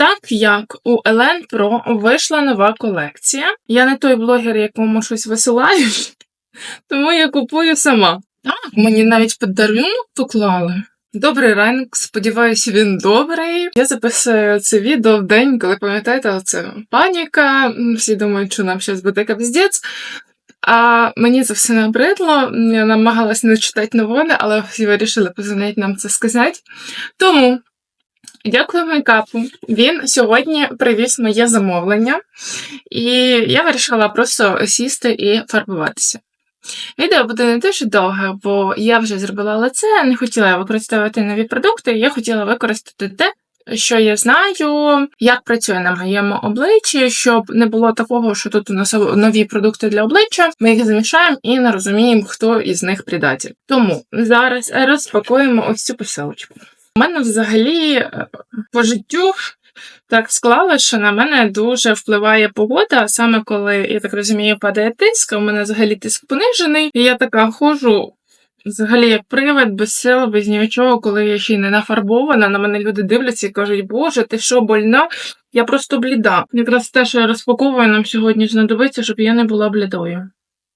Так як у Елен Про вийшла нова колекція. Я не той блогер, якому щось висилають, тому я купую сама. Так, мені навіть подарунок поклали. Добрий ранок, сподіваюся, він добрий. Я записую це відео в день, коли пам'ятаєте, це паніка. Всі думають, що нам зараз буде капздець. А мені це все набридло. Я намагалась не читати новини, але всі вирішили позвонити нам це сказати. Тому дякую мейкапу. Він сьогодні привіз моє замовлення, і я вирішила просто сісти і фарбуватися. Відео буде не дуже довге, бо я вже зробила лице, не хотіла використовувати нові продукти, я хотіла використати те, що я знаю, як працює на моєму обличчі, щоб не було такого, що тут у нас нові продукти для обличчя. Ми їх замішаємо і не розуміємо, хто із них предатель. Тому зараз розпакуємо ось цю посилочку. У мене взагалі е, по життю так склалося, що на мене дуже впливає погода, саме коли, я так розумію, падає тиск, а у мене взагалі тиск понижений, і я така ходжу. Взагалі, як привид, без сил, без нічого, коли я ще й не нафарбована, на мене люди дивляться і кажуть, Боже, ти що, больна? Я просто бліда. Якраз те, що я розпаковую, нам сьогодні знадобиться, щоб я не була блідою.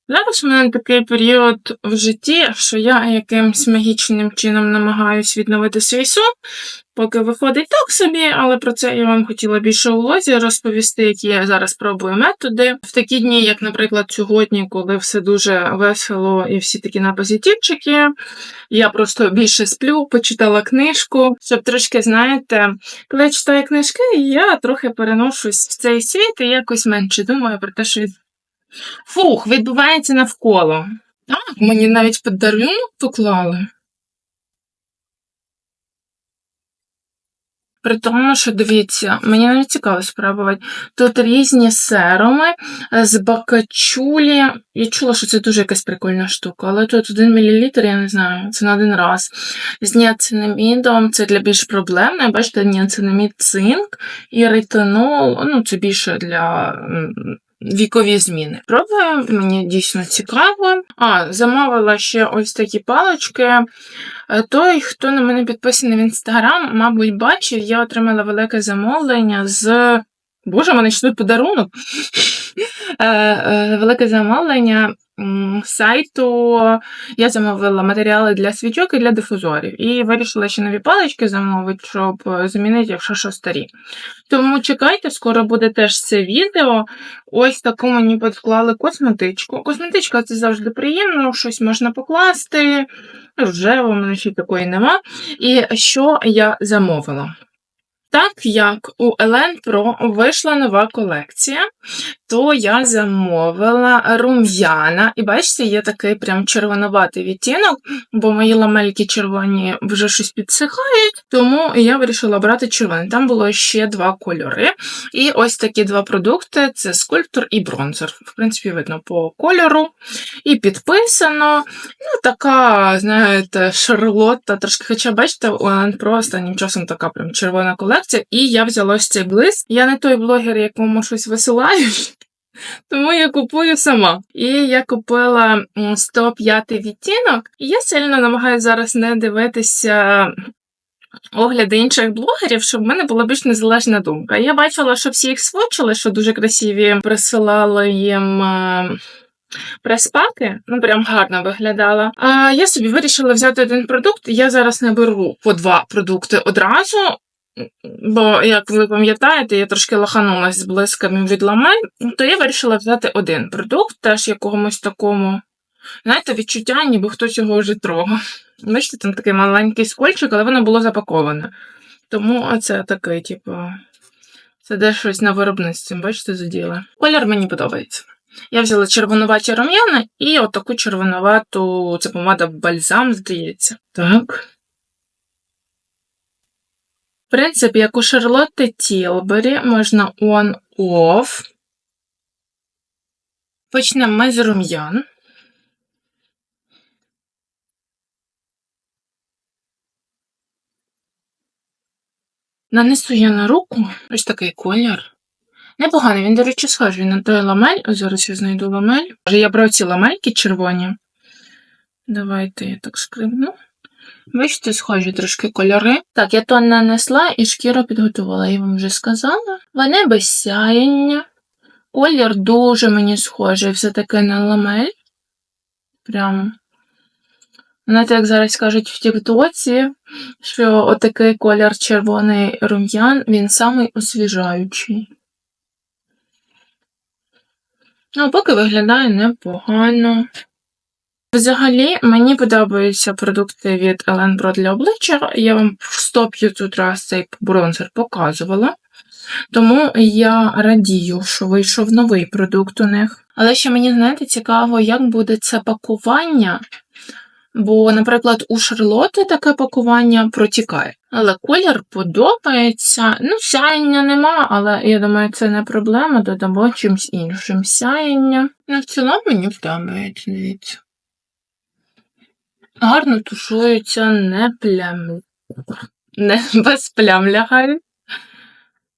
Зараз у мене такий період в житті, що я якимсь магічним чином намагаюсь відновити свій сон, поки виходить так собі, але про це я вам хотіла більше у лозі розповісти, які я зараз пробую методи. В такі дні, як, наприклад, сьогодні, коли все дуже весело і всі такі на позитивчики, я просто більше сплю, почитала книжку, щоб трошки, знаєте, коли я читаю книжки, я трохи переношусь в цей світ і якось менше думаю про те, що Фух, відбувається навколо. Так, мені навіть подарунок поклали. При тому, що дивіться, мені навіть цікаво спробувати. Тут різні серуми е, з бакачулі. Я чула, що це дуже якась прикольна штука, але тут 1 мл, я не знаю, це на один раз. З ніацинамідом це для більш проблемної. Бачите, ніацинамід цинк і ретинол, ну це більше для вікові зміни. Пробую, мені дійсно цікаво. А, замовила ще ось такі палички. Е, Той, хто на мене підписаний в інстаграм, мабуть, бачив, я отримала велике замовлення з. Боже, мене ще тут подарунок. Е, е, Велике замовлення сайту. Я замовила матеріали для свічок і для дифузорів. І вирішила ще нові палички замовити, щоб замінити, якщо що старі. Тому чекайте, скоро буде теж це відео. Ось таку мені підклали косметичку. Косметичка це завжди приємно, щось можна покласти. Вже у мене ще такої нема. І що я замовила? Так як у Елен Про вийшла нова колекція, то я замовила рум'яна. І бачите, є такий прям червонуватий відтінок, бо мої ламельки червоні вже щось підсихають, тому я вирішила брати червоний. Там було ще два кольори. І ось такі два продукти: це скульптор і бронзер. В принципі, видно по кольору. І підписано. Ну, така, знаєте, шарлотта, трошки, хоча, бачите, у Елен Про останнім часом така прям червона колекція. І я взяла ось цей блиск. Я не той блогер, якому щось висилають. Тому я купую сама. І я купила 105 відтінок. І я сильно намагаюся зараз не дивитися огляди інших блогерів, щоб в мене була більш незалежна думка. Я бачила, що всі їх свочили, що дуже красиві присилали їм. е, Прес-паки, ну прям гарно виглядала. А я собі вирішила взяти один продукт. Я зараз не беру по два продукти одразу, бо, як ви пам'ятаєте, я трошки лоханулась з блисками від ламель, то я вирішила взяти один продукт, теж якомусь такому. Знаєте, відчуття, ніби хтось його вже трогав. Бачите, там такий маленький скольчик, але воно було запаковане. Тому це такий, типу, це де щось на виробництві, бачите, заділи. Колір мені подобається. Я взяла червонуваті рум'яна і отаку червонувату, це помада бальзам, здається. Так. В принципі, як у Шарлотти Тілбері, можна on-off. Почнемо ми з рум'ян. Нанесу я на руку ось такий колір. Непоганий, він, до речі, схожий на той ламель. Ось зараз я знайду ламель. Я брав ці ламельки червоні. Давайте я так скривну. Бачите, схожі трошки кольори. Так, я тон нанесла і шкіру підготувала, я вам вже сказала. Вони без сяєння. Колір дуже мені схожий, все таки на ламель. Прям. Знаєте, як зараз кажуть в Тіктоці, що отакий колір червоний рум'ян, він самий освіжаючий. Ну, поки виглядає непогано. Взагалі, мені подобаються продукти від Ellen Pro для обличчя. Я вам в 100-500 раз цей бронзер показувала. Тому я радію, що вийшов новий продукт у них. Але ще мені, знаєте, цікаво, як буде це пакування. Бо, наприклад, у Шарлоти таке пакування протікає. Але колір подобається. Ну, сяєння нема, але я думаю, це не проблема, додамо чимось іншим сяєння. Ну, в цілому мені подобається, дивіться. Гарно тушується, не плям. Не без плям лягають.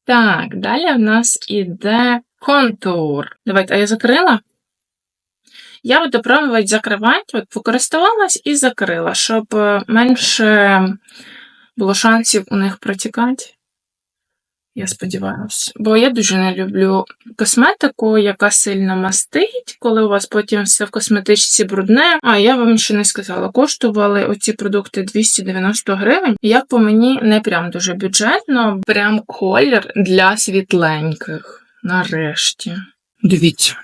Так, далі в нас іде контур. Давайте, а я закрила? Я буду пробувати закривати, от використовувалась і закрила, щоб е, менше було шансів у них протікати. Я сподіваюся. Бо я дуже не люблю косметику, яка сильно мастить, коли у вас потім все в косметичці брудне. А я вам ще не сказала, коштували оці продукти 290 гривень. Як по мені, не прям дуже бюджетно, прям колір для світленьких. Нарешті. Дивіться.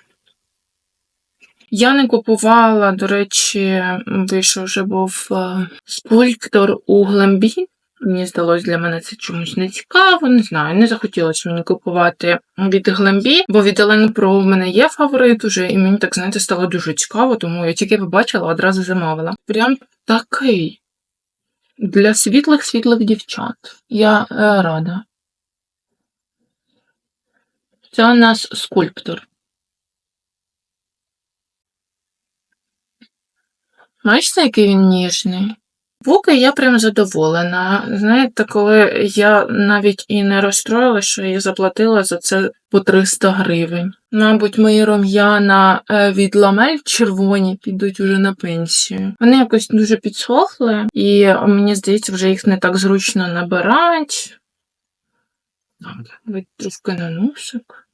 Я не купувала, до речі, вийшов вже був е, скульптор у Глембі. Мені здалось для мене це чомусь не цікаво, не знаю, не захотілося мені купувати від Глембі, бо від Елен Про в мене є фаворит уже, і мені так, знаєте, стало дуже цікаво, тому я тільки побачила, одразу замовила. Прям такий. Для світлих світлих дівчат. Я е, рада. Це у нас скульптор. Бачите, який він ніжний? Поки я прям задоволена. Знаєте, коли я навіть і не розстроїла, що я заплатила за це по 300 гривень. Мабуть, мої рум'яна е, від ламель червоні підуть уже на пенсію. Вони якось дуже підсохли, і мені здається, вже їх не так зручно набирати. Так, трошки на носик.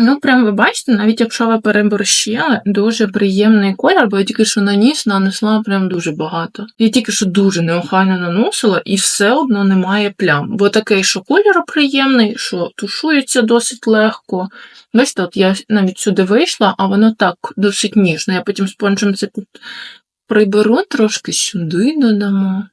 Ну, прям ви бачите, навіть якщо ви переборщили, дуже приємний колір, бо я тільки що наніс, нанесла прям дуже багато. Я тільки що дуже неохайно наносила і все одно немає плям. Бо такий, що кольор приємний, що тушується досить легко. Бачите, от я навіть сюди вийшла, а воно так досить ніжно. Я потім спонжем це тут приберу, трошки сюди додамо.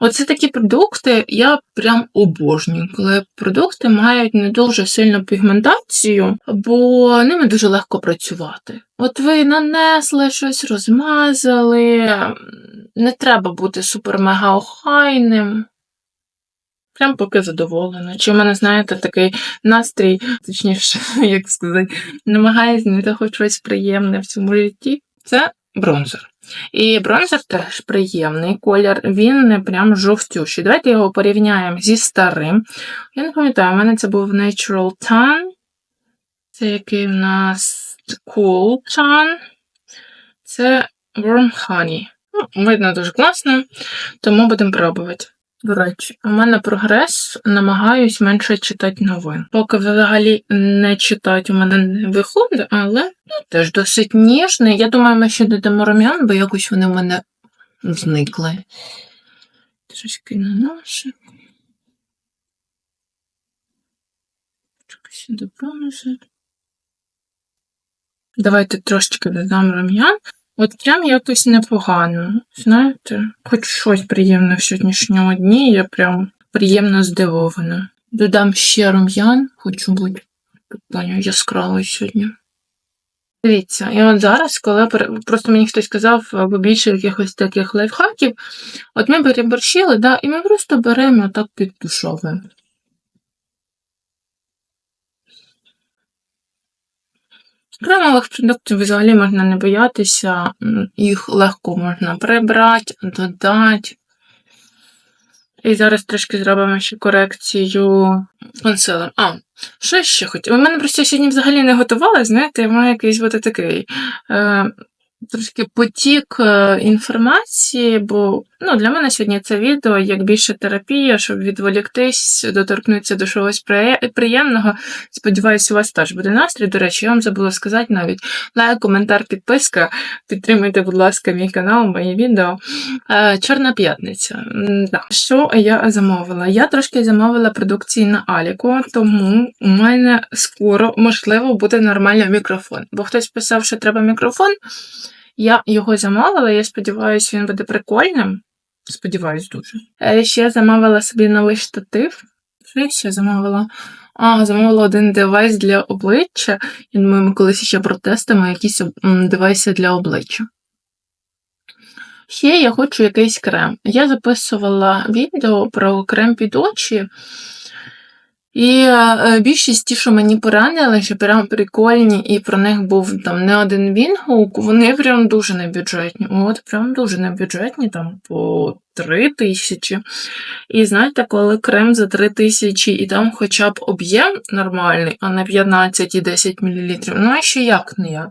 Оце такі продукти я прям обожнюю, коли продукти мають не дуже сильну пігментацію, бо ними дуже легко працювати. От ви нанесли щось, розмазали, не треба бути супер-мега охайним. Прям поки задоволена. Чи в мене, знаєте, такий настрій, точніше, як сказати, намагаюся знайти хоч щось приємне в цьому житті. Це бронзер. І бронзер теж приємний колір, він не прям жовтющий. Давайте його порівняємо зі старим. Я не пам'ятаю, у мене це був Natural Tan. Це який в нас Cool Tan. Це Warm Honey. Ну, видно дуже класно, тому будемо пробувати. До речі, у мене прогрес, намагаюсь менше читати новин. Поки взагалі не читати у мене не виходить, але ну, теж досить ніжний. Я думаю, ми ще додамо рум'ян, бо якось вони в мене зникли. Трішки наношу. Трішки сюди промежу. Давайте трошечки додам рум'ян. От прям якось непогано. Знаєте, хоч щось приємне в сьогоднішньому дні, я прям приємно здивована. Додам ще рум'ян, хочу бути питання яскравою сьогодні. Дивіться, і от зараз, коли просто мені хтось сказав або більше якихось таких лайфхаків, от ми переборщили, да, і ми просто беремо отак підтушовуємо. Кремових продуктів взагалі можна не боятися, їх легко можна прибрати, додати. І зараз трішки зробимо ще корекцію консилер. А, що ще хотіла? У мене просто сьогодні взагалі не готувала, знаєте, я маю якийсь от такий е, трошки потік е, інформації, бо ну, для мене сьогодні це відео як більше терапія, щоб відволіктись, доторкнутися до чогось приємного. Сподіваюся, у вас теж буде настрій. До речі, я вам забула сказати навіть лайк, коментар, підписка. Підтримуйте, будь ласка, мій канал, мої відео. Е, Чорна п'ятниця. Да. Що я замовила? Я трошки замовила продукції на Аліку, тому у мене скоро, можливо, буде нормальний мікрофон. Бо хтось писав, що треба мікрофон. Я його замовила, я сподіваюся, він буде прикольним. Сподіваюсь дуже. Е, Ще замовила собі новий штатив. Що я ще замовила? А, замовила один девайс для обличчя. Я думаю, ми колись ще протестимо якісь девайси для обличчя. Ще я хочу якийсь крем. Я записувала відео про крем під очі. І е, більшість ті, що мені поранили, що прям прикольні, і про них був там не один відгук, вони прям дуже небюджетні. От, прям дуже небюджетні, там по 3 тисячі. І знаєте, коли крем за 3 тисячі і там хоча б об'єм нормальний, а не 15 і 10 мл, ну а ще як не як.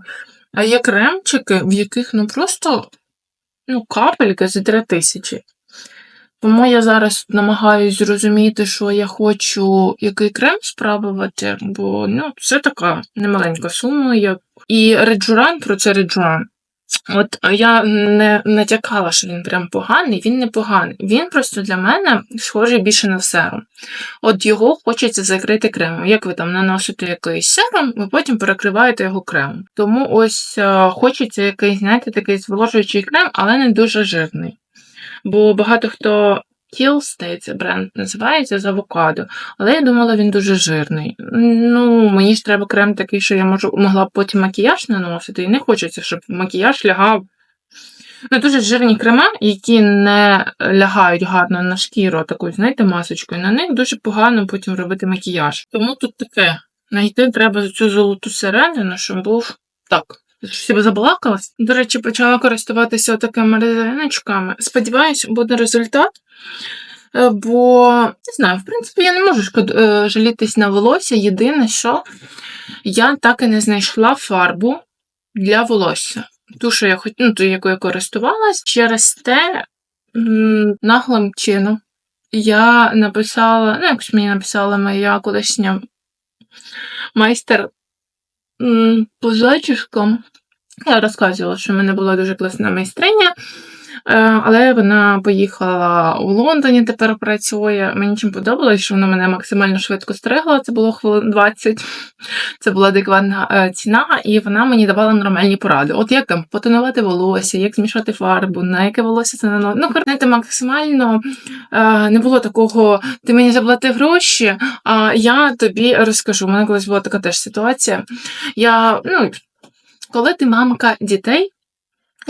А є кремчики, в яких ну просто ну, капельки за 3 тисячі. Тому я зараз намагаюсь зрозуміти, що я хочу, який крем спробувати, бо ну, це така немаленька сума. Як... І реджуран, про це реджуран. От я не натякала, що він прям поганий, він не поганий. Він просто для мене схожий більше на серум. От його хочеться закрити кремом. Як ви там наносите якийсь серум, ви потім перекриваєте його кремом. Тому ось е, хочеться якийсь, знаєте, такий зволожуючий крем, але не дуже жирний. Бо багато хто Kill здається, бренд називається з авокадо, але я думала, він дуже жирний. Ну, мені ж треба крем такий, що я можу могла б потім макіяж наносити, і не хочеться, щоб макіяж лягав. Ну, дуже жирні крема, які не лягають гарно на шкіру, такою, знаєте, масочкою. На них дуже погано потім робити макіяж. Тому тут таке. Знайти треба цю золоту середину, щоб був так. Щоб забалакалась. До речі, почала користуватися такими резиночками. Сподіваюсь, буде результат. Е, Бо, не знаю, в принципі, я не можу шкод- е, жалітись на волосся. Єдине, що я так і не знайшла фарбу для волосся. Ту, що я хот... ну, ту, яку я користувалась, через те наглим чином я написала, ну, якось мені написала моя колишня майстер по зачіскам. Я розказувала, що в мене була дуже класна майстриня, але вона поїхала у Лондоні, тепер працює. Мені чим подобалось, що вона мене максимально швидко стригла, це було хвилин 20. Це була адекватна е, ціна, і вона мені давала нормальні поради. От як там потонувати волосся, як змішати фарбу, на яке волосся це наносити. Ну, знаєте, максимально е, не було такого, ти мені заплатив гроші, а я тобі розкажу. У мене колись була така теж ситуація. Я, ну, коли ти мамка дітей,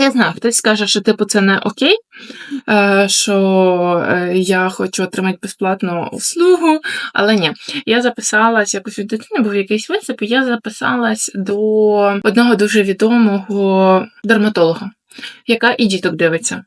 я знаю, хтось скаже, що типу це не окей, е, що е, я хочу отримати безплатну услугу, але ні. Я записалась якось у дитини, був якийсь виступ, і я записалась до одного дуже відомого дерматолога, яка і діток дивиться.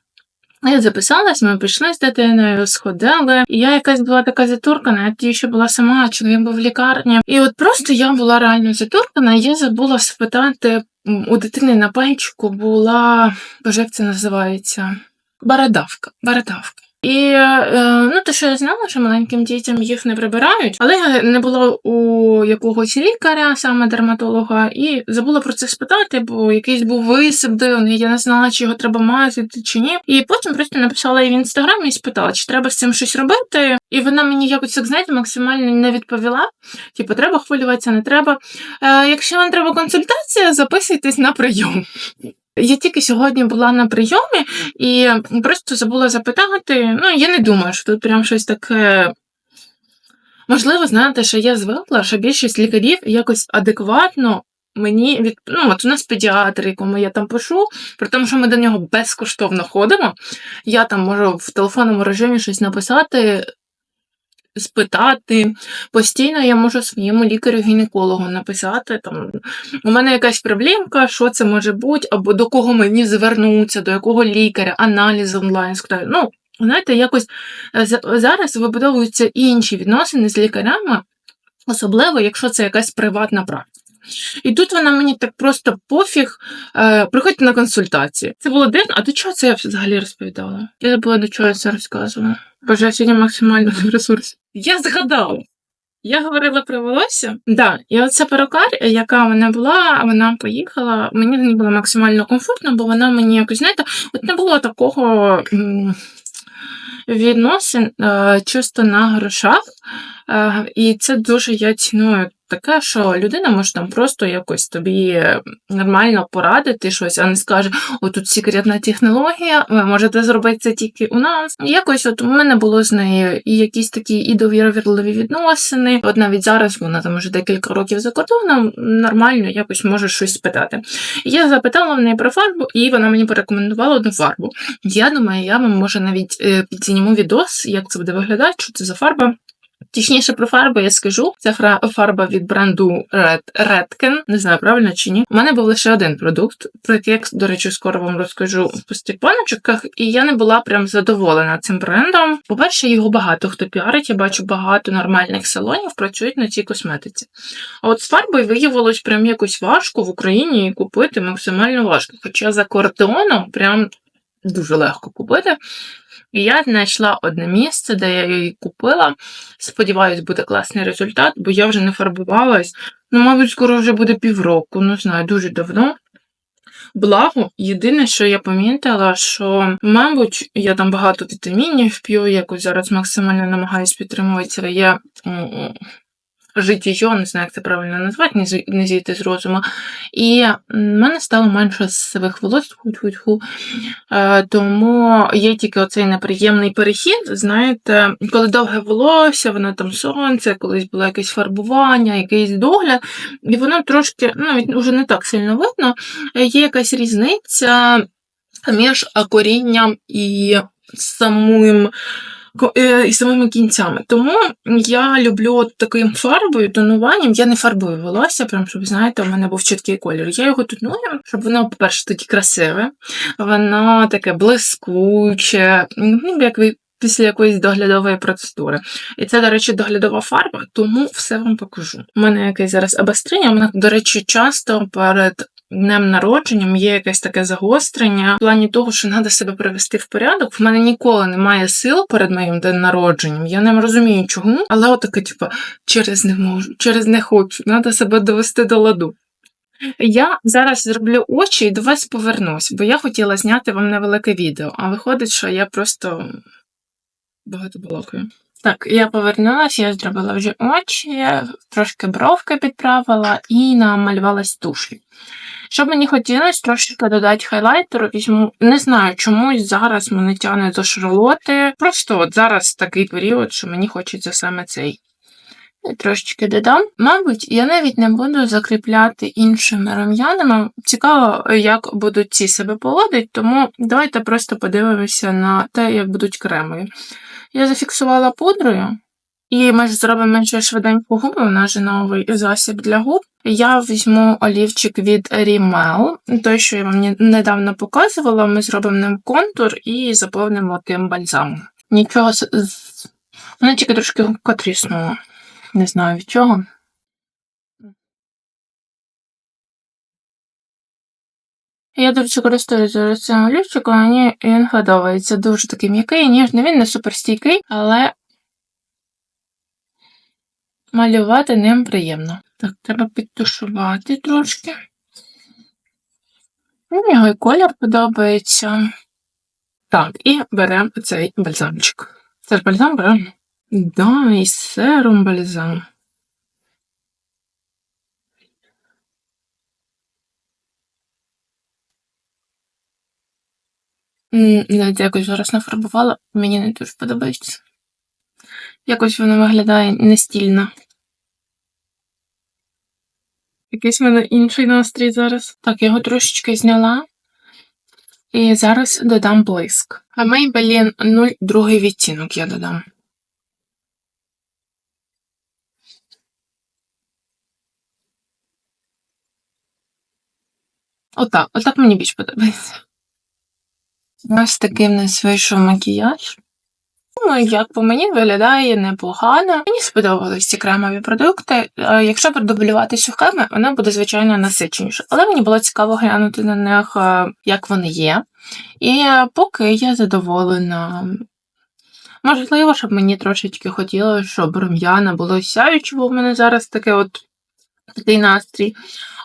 Я записалась, ми пішли з дитиною, сходили, і я якась була така затуркана, я тоді ще була сама, чоловік був в лікарні. І от просто я була реально затуркана, я забула спитати у дитини на пальчику була, боже, як це називається? Бородавка. Бородавка. І е, ну, те, що я знала, що маленьким дітям їх не прибирають, але не було у якогось лікаря, саме дерматолога, і забула про це спитати, бо якийсь був висип дивний, я не знала, чи його треба мазати, чи ні. І потім просто написала їй в інстаграмі і спитала, чи треба з цим щось робити. І вона мені якось так, знаєте, максимально не відповіла. Типу, треба хвилюватися, не треба. Е, якщо вам треба консультація, записуйтесь на прийом. Я тільки сьогодні була на прийомі і просто забула запитати. Ну, я не думаю, що тут прям щось таке. Можливо, знаєте, що я звикла, що більшість лікарів якось адекватно мені від. Ну, от у нас педіатр, якому я там пишу, при тому, що ми до нього безкоштовно ходимо. Я там можу в телефонному режимі щось написати, спитати. Постійно я можу своєму лікарю-гінекологу написати там. У мене якась проблемка, що це може бути, або до кого мені звернутися, до якого лікаря, аналіз онлайн. Ну, знаєте, якось е, зараз вибудовуються інші відносини з лікарями, особливо, якщо це якась приватна практика. І тут вона мені так просто пофіг, е, приходьте на консультацію. Це було дивно, а до чого це я взагалі розповідала? Я забула, до чого я це розказувала. Боже, я сьогодні максимально в ресурсі. Я згадала. Я говорила про волосся. Да, і оця перукар, яка в мене була, вона поїхала. Мені не було максимально комфортно, бо вона мені якось, знаєте, от не було такого відносин е, чисто на грошах. Е, і це дуже я ціную таке, що людина може там просто якось тобі е, нормально порадити щось, а не скаже: отут секретна технологія, ви можете зробити це тільки у нас. Якось от у мене було з нею і якісь такі і довірливі відносини. От навіть зараз вона там вже декілька років за кордоном, нормально якось може щось спитати. Я запитала в неї про фарбу, і вона мені порекомендувала одну фарбу. Я думаю, я вам може навіть е, підзніму відос, як це буде виглядати, що це за фарба. Точніше про фарбу я скажу. Це фарба від бренду Red, Redken. Не знаю, правильно чи ні. У мене був лише один продукт, про який до речі, скоро вам розкажу в постіпаночках, і я не була прям задоволена цим брендом. По-перше, його багато хто піарить. Я бачу багато нормальних салонів працюють на цій косметиці. А от з фарбою виявилось прям якось важко в Україні купити максимально важко. Хоча за кордоном прям дуже легко купити. І я знайшла одне місце, де я її купила. Сподіваюсь, буде класний результат, бо я вже не фарбувалась. Ну, мабуть, скоро вже буде півроку, не знаю, дуже давно. Благо, єдине, що я помітила, що, мабуть, я там багато вітамінів п'ю, якось зараз максимально намагаюсь підтримувати своє життя, не знаю, як це правильно назвати, не, зійти з розуму. І в мене стало менше сивих волос. Е, тому є тільки оцей неприємний перехід. Знаєте, коли довге волосся, воно там сонце, колись було якесь фарбування, якийсь догляд, і воно трошки, ну, навіть вже не так сильно видно, є якась різниця між корінням і самим. Е, І самими кінцями. Тому я люблю от таким фарбою, тонуванням. Я не фарбую волосся, прям щоб знаєте, у мене був чіткий колір. Я його тоную, щоб воно, по-перше, тоді красиве, воно таке блискуче, ну, як ви після якоїсь доглядової процедури. І це, до речі, доглядова фарба, тому все вам покажу. У мене якесь зараз у мене, до речі, часто перед днем народженням є якесь таке загострення в плані того, що треба себе привести в порядок. В мене ніколи немає сил перед моїм днем народженням. Я не розумію, чому, але отаке, типу, через не можу, через не хочу, треба себе довести до ладу. Я зараз зроблю очі і до вас повернусь, бо я хотіла зняти вам невелике відео, а виходить, що я просто багато балакаю. Так, я повернулася, я зробила вже очі, трошки бровки підправила і намалювалась туші. Що б мені хотілося трошки додати хайлайтеру, візьму. Не знаю, чомусь зараз мене тягне до шарлоти. Просто от зараз такий період, що мені хочеться саме цей. Я Трошечки додам. Мабуть, я навіть не буду закріпляти іншими рум'янами. Цікаво, як будуть ці себе поводити, тому давайте просто подивимося на те, як будуть кремові. Я зафіксувала пудрою, і ми ж зробимо ще швиденько губи, у нас же новий засіб для губ. Я візьму олівчик від Rimmel, той, що я вам недавно показувала, ми зробимо ним контур і заповнимо тим бальзамом. Нічого з- тільки трошки губка тріснула. Не знаю від чого. Я, до речі, користуюся зараз цим олівчиком, мені він подобається. Дуже такий м'який, ніжний. Він не суперстійкий, але малювати ним приємно. Так, треба підтушувати трошки. Мені його і колір подобається. Так, і беремо цей бальзамчик. Це ж бальзам, правильно? Да, і серум бальзам. Навіть якось зараз нафарбувала, мені не дуже подобається. Якось воно виглядає нестільно. Якийсь в мене інший настрій зараз. Так, я його трошечки зняла. І зараз додам блиск. А Maybelline 02 відтінок я додам. Отак, отак мені більш подобається. Ось такий в нас вийшов макіяж. Ну, як по мені виглядає непогано. Мені сподобались ці кремові продукти. Е, Якщо продублювати сухими, воно буде звичайно насиченіше. Але мені було цікаво глянути на них, е, як вони є. І е, поки я задоволена. Можливо, щоб мені трошечки хотілося, щоб рум'яна було сяюче, бо в мене зараз таке от такий настрій.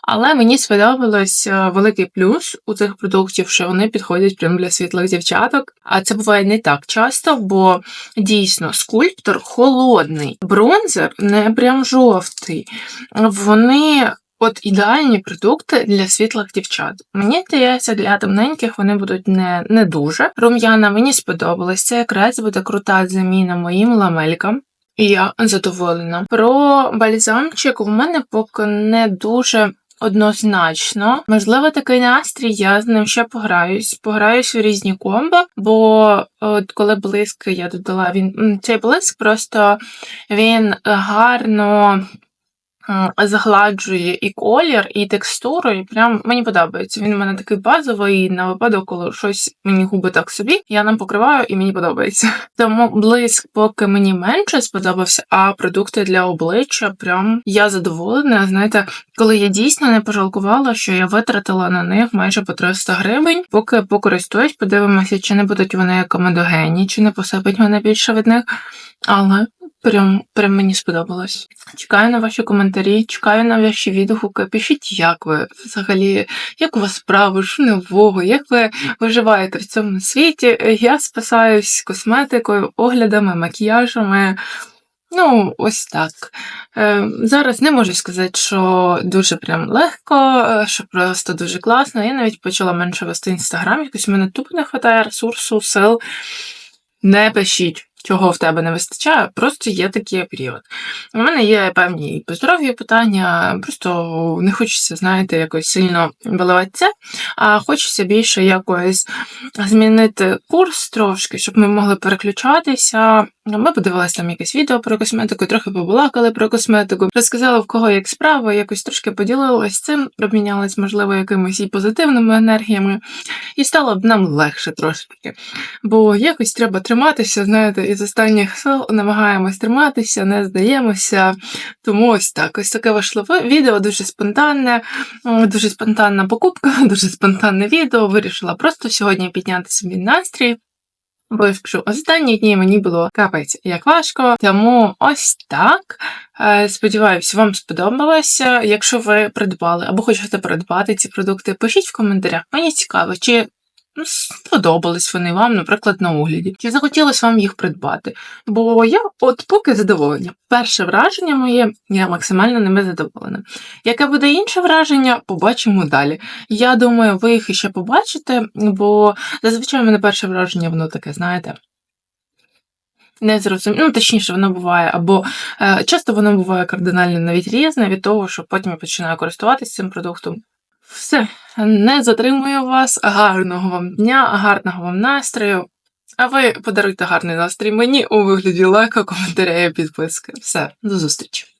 Але мені сподобалось е, великий плюс у цих продуктів, що вони підходять прямо для світлих дівчаток. А це буває не так часто, бо дійсно скульптор холодний, бронзер не прям жовтий. Вони. От ідеальні продукти для світлих дівчат. Мені здається, для темненьких вони будуть не, не дуже. Рум'яна мені сподобалось. Це якраз буде крута заміна моїм ламелькам. І я задоволена. Про бальзамчик у мене поки не дуже однозначно. Можливо, такий настрій, я з ним ще пограюсь. Пограюсь у різні комбо, бо от коли блиск я додала, він цей блиск просто він гарно. М, Загладжує і колір, і текстуру, і прям мені подобається. Він у мене такий базовий на випадок, коли щось мені губи так собі, я нам покриваю і мені подобається. Тому блиск поки мені менше сподобався, а продукти для обличчя прям я задоволена. Знаєте, коли я дійсно не пожалкувала, що я витратила на них майже по 300 гривень, поки покористуюсь, подивимося, чи не будуть вони комедогенні, чи не посипить мене більше від них. Але прям, прям мені сподобалось. Чекаю на ваші коментарі, чекаю на ваші відгуки. Пишіть, як ви взагалі, як у вас справи, що нового, як ви виживаєте в цьому світі. Я спасаюсь косметикою, оглядами, макіяжами. Ну, ось так. Е, зараз не можу сказати, що дуже прям легко, що просто дуже класно. Я навіть почала менше вести інстаграм, якось в мене тупо не вистачає ресурсу, сил. Не пишіть, чого в тебе не вистачає, просто є такий період. У мене є певні по здоров'ю питання, просто не хочеться, знаєте, якось сильно виливатися, а хочеться більше якось змінити курс трошки, щоб ми могли переключатися. Ми подивилися там якесь відео про косметику, трохи побалакали про косметику, розказали в кого як справа, якось трошки поділилась цим, обмінялись, можливо, якимись і позитивними енергіями, і стало б нам легше трошки. Бо якось треба триматися, знаєте, із останніх сил намагаємось триматися, не здаємося. Тому ось так, ось таке важливе відео, дуже спонтанне, дуже спонтанна покупка, дуже спонтанне відео. Вирішила просто сьогодні підняти собі настрій. Бо якщо останні дні мені було капець як важко, тому ось так. Е, Сподіваюсь, вам сподобалося. Якщо ви придбали або хочете придбати ці продукти, пишіть в коментарях. Мені цікаво, чи сподобались вони вам, наприклад, на огляді, чи захотілося вам їх придбати. Бо я от поки задоволена. Перше враження моє, я максимально ними задоволена. Яке буде інше враження, побачимо далі. Я думаю, ви їх іще побачите, бо зазвичай в мене перше враження, воно таке, знаєте. Не зрозуміло, ну точніше, воно буває, або е, часто воно буває кардинально навіть різне від того, що потім я починаю користуватися цим продуктом. Все, не затримую вас. Гарного вам дня, гарного вам настрою. А ви подаруйте гарний настрій мені у вигляді лайка, коментаря і підписки. Все, до зустрічі!